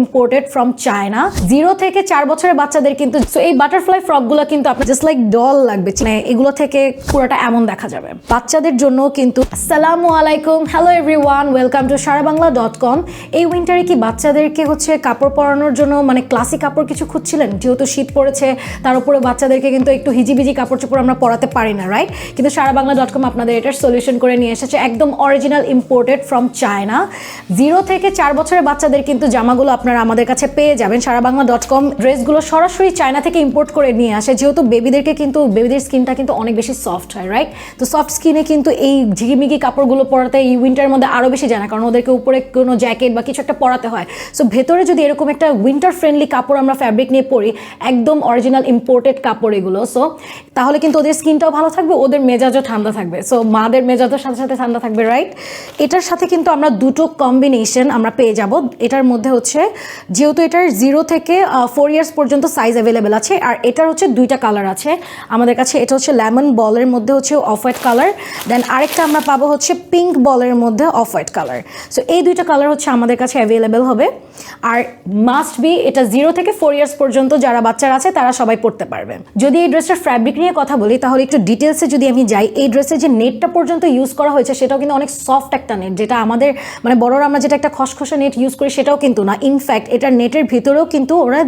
Imported from China zero থেকে চার বছরের বাচ্চাদের কিন্তু এই বাটারফ্লাই ফ্রকগুলো কিন্তু আপনার জাস্ট লাইক ডল লাগবে মানে এগুলো থেকে পুরোটা এমন দেখা যাবে। বাচ্চাদের জন্য কিন্তু আসসালামু আলাইকুম hello everyone welcome to Sara Bangla dot com এই উইন্টারে কি বাচ্চাদেরকে হচ্ছে কাপড় পরানোর জন্য মানে ক্লাসিক কাপড় কিছু খুঁজছিলেন? যেহেতু শীত পড়েছে, তার উপরে বাচ্চাদেরকে কিন্তু একটু হিজিবিজি কাপড় চোপড় আমরা পরাতে পারি না রাইট কিন্তু সারা বাংলা ডট কম আপনাদের এটার সলিউশন করে নিয়ে এসেছে, একদম original imported from China zero থেকে চার বছরের বাচ্চাদের কিন্তু জামাগুলো আপনারা আমাদের কাছে পেয়ে যাবেন। সারা বাংলা ডট কম ড্রেসগুলো সরাসরি চায়না থেকে ইম্পোর্ট করে নিয়ে আসে। যেহেতু বেবিদেরকে কিন্তু বেবিদের স্কিনটা কিন্তু অনেক বেশি সফট হয় রাইট তো সফট স্কিনে কিন্তু এই ঝিকিমিকি কাপড়গুলো পরাতে এই উইন্টারের মধ্যে আরও বেশি জানা কারণ ওদেরকে উপরে কোনো জ্যাকেট বা কিছু একটা পরাতে হয়। সো ভেতরে যদি এরকম একটা উইন্টার ফ্রেন্ডলি কাপড় আমরা ফ্যাব্রিক নিয়ে পরি, একদম অরিজিনাল ইম্পোর্টেড কাপড় এগুলো সো তাহলে কিন্তু ওদের স্কিনটাও ভালো থাকবে, ওদের মেজাজও ঠান্ডা থাকবে। সো মাদের মেজাজের সাথে সাথে ঠান্ডা থাকবে রাইট এটার সাথে কিন্তু আমরা দুটো কম্বিনেশন আমরা পেয়ে যাব। এটার মধ্যে হচ্ছে যেহেতু এটার জিরো থেকে ফোর ইয়ার্স পর্যন্ত সাইজ অ্যাভেলেবেল আছে, আর এটার হচ্ছে দুইটা কালার আছে। আমাদের কাছে এটা হচ্ছে লেমন বলের মধ্যে হচ্ছে অফ হোয়াইট কালার দেন আরেকটা আমরা পাবো হচ্ছে পিঙ্ক বলের মধ্যে অফ হোয়াইট কালার সো এই দুইটা কালার হচ্ছে আমাদের কাছে অ্যাভেলেবেল হবে। আর মাস্ট বি এটা জিরো থেকে ফোর ইয়ার্স পর্যন্ত যারা বাচ্চারা আছে, তারা সবাই পড়তে পারবে। যদি এই ড্রেসটার ফ্যাব্রিক নিয়ে কথা বলি, তাহলে একটু ডিটেলসে যদি আমি যাই, এই ড্রেসের যে নেটটা পর্যন্ত ইউজ করা হয়েছে, সেটাও কিন্তু অনেক সফট একটা নেট যেটা আমাদের মানে বড়রা আমরা যেটা একটা খসখসে নেট ইউজ করি, সেটাও কিন্তু না। ইনফ্যাক্ট এটার নেটের ভিতরেও কিন্তু ওরা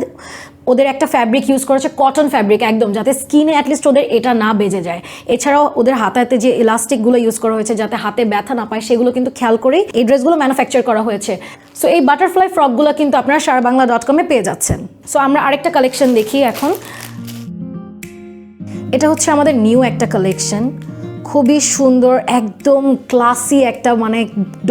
ওদের একটা ফ্যাব্রিক ইউজ করেছে কটন ফ্যাব্রিক একদম, যাতে স্কিনে অ্যাটলিস্ট ওদের এটা না বেজে যায়। এছাড়াও ওদের হাতাতে যে ইলাস্টিকগুলো ইউজ করা হয়েছে, যাতে হাতে ব্যথা না পায়, সেগুলো কিন্তু খেয়াল করেই এই ড্রেসগুলো ম্যানুফ্যাকচার করা হয়েছে। সো এই বাটারফ্লাই ফ্রকগুলো কিন্তু আপনারা সারা বাংলা ডট কমে পেয়ে যাচ্ছেন। সো আমরা আরেকটা কালেকশন দেখি এখন। এটা হচ্ছে আমাদের নিউ একটা কালেকশন খুবই সুন্দর, একদম ক্লাসি একটা মানে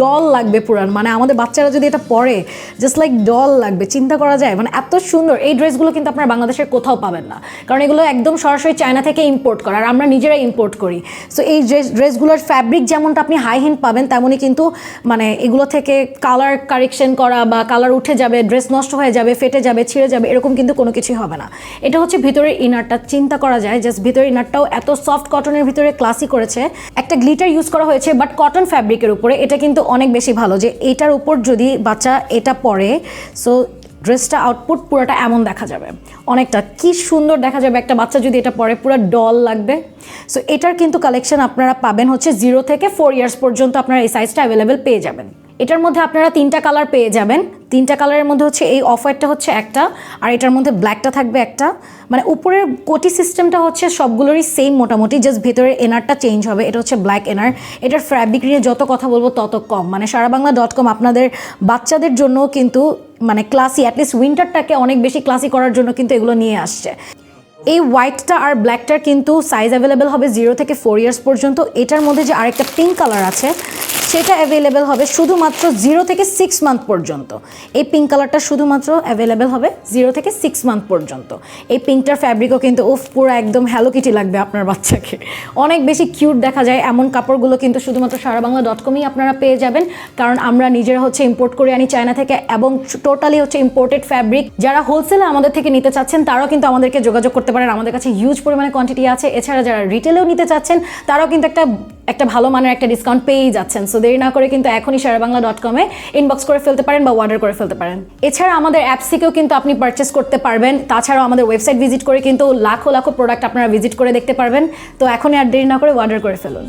ডল লাগবে পুরান। মানে আমাদের বাচ্চারা যদি এটা পরে জাস্ট লাইক ডল লাগবে, চিন্তা করা যায়। মানে এত সুন্দর, এই ড্রেসগুলো কিন্তু আপনারা বাংলাদেশের কোথাও পাবেন না। কারণ এগুলো একদম সরাসরি চায়না থেকে ইম্পোর্ট করা, আর আমরা নিজেরাই ইম্পোর্ট করি। সো এই ড্রেস, ড্রেসগুলোর ফ্যাব্রিক যেমনটা আপনি হাই হ্যান্ড পাবেন, তেমনই কিন্তু মানে এগুলো থেকে কালার কারেকশন করা বা কালার উঠে যাবে ড্রেস নষ্ট হয়ে যাবে, ফেটে যাবে, ছিঁড়ে যাবে, এরকম কিন্তু কোনো কিছুই হবে না। এটা হচ্ছে ভিতরের ইনারটা চিন্তা করা যায় জাস্ট ভিতরের ইনারটাও এত সফট কটনের ভিতরে ক্লাসি করেছে একটা গ্লিটার ইউজ করা হয়েছে বাট কটন ফ্যাব্রিকের উপরে। এটা কিন্তু অনেক বেশি ভালো যে এটার উপর যদি বাচ্চা এটা পরে সো ড্রেসটা আউটপুট পুরোটা এমন দেখা যাবে। অনেকটা কি সুন্দর দেখা যাবে একটা বাচ্চা যদি এটা পরে, পুরো ডল লাগবে। সো এটার কিন্তু কালেকশন আপনারা পাবেন হচ্ছে জিরো থেকে ফোর ইয়ার্স পর্যন্ত আপনারা এই সাইজটা অ্যাভেলেবেল পেয়ে যাবেন। এটার মধ্যে আপনারা তিনটা কালার পেয়ে যাবেন। তিনটা কালারের মধ্যে হচ্ছে এই অফ হোয়াইটটা হচ্ছে একটা, আর এটার মধ্যে ব্ল্যাকটা থাকবে একটা। মানে উপরের কোটি সিস্টেমটা হচ্ছে সবগুলোরই সেম মোটামুটি জাস্ট ভেতরের এনারটা চেঞ্জ হবে। এটা হচ্ছে ব্ল্যাক এনার এটার ফ্যাব্রিক নিয়ে যত কথা বলব তত কম। মানে সারা বাংলা ডট কম আপনাদের বাচ্চাদের জন্য কিন্তু মানে ক্লাসি অ্যাটলিস্ট উইন্টারটাকে অনেক বেশি ক্লাসি করার জন্য কিন্তু এগুলো নিয়ে আসছে। এই হোয়াইটটা আর ব্ল্যাকটার কিন্তু সাইজ অ্যাভেলেবেল হবে জিরো থেকে ফোর ইয়ার্স পর্যন্ত। এটার মধ্যে যে আরেকটা পিঙ্ক কালার আছে সেটা অ্যাভেলেবেল হবে শুধুমাত্র জিরো থেকে সিক্স মান্থ পর্যন্ত। এই পিঙ্ক কালারটা শুধুমাত্র অ্যাভেলেবেল হবে জিরো থেকে সিক্স মান্থ পর্যন্ত। এই পিঙ্কটার ফ্যাব্রিকও কিন্তু, উফ, পুরো একদম হ্যালো কিটি লাগবে আপনার বাচ্চাকে। অনেক বেশি কিউট দেখা যায়, এমন কাপড়গুলো কিন্তু শুধুমাত্র সারা বাংলা ডট কমেই আপনারা পেয়ে যাবেন। কারণ আমরা নিজেরা হচ্ছে ইম্পোর্ট করে আনি চায়না থেকে এবং টোটালি হচ্ছে ইম্পোর্টেড ফ্যাব্রিক যারা হোলসেলে আমাদের থেকে নিতে চাচ্ছেন, তারাও কিন্তু আমাদেরকে যোগাযোগ করতে পারেন। আমাদের কাছে হিউজ পরিমাণে কোয়ান্টিটি আছে। এছাড়া যারা রিটেলেও নিতে চাচ্ছেন, তারাও কিন্তু একটা একটা ভালো মানের একটা ডিসকাউন্ট পেয়েই যাচ্ছেন। সো দেরি না করে কিন্তু এখনই সারা বাংলা ডট কমে ইনবক্স করে ফেলতে পারেন বা অর্ডার করে ফেলতে পারেন। এছাড়া আমাদের অ্যাপস থেকেও কিন্তু আপনি পারচেস করতে পারবেন। তাছাড়াও আমাদের ওয়েবসাইট ভিজিট করে কিন্তু লাখো লাখো প্রোডাক্ট আপনারা ভিজিট করে দেখতে পারবেন। তো এখনই আর দেরি না করে অর্ডার করে ফেলুন।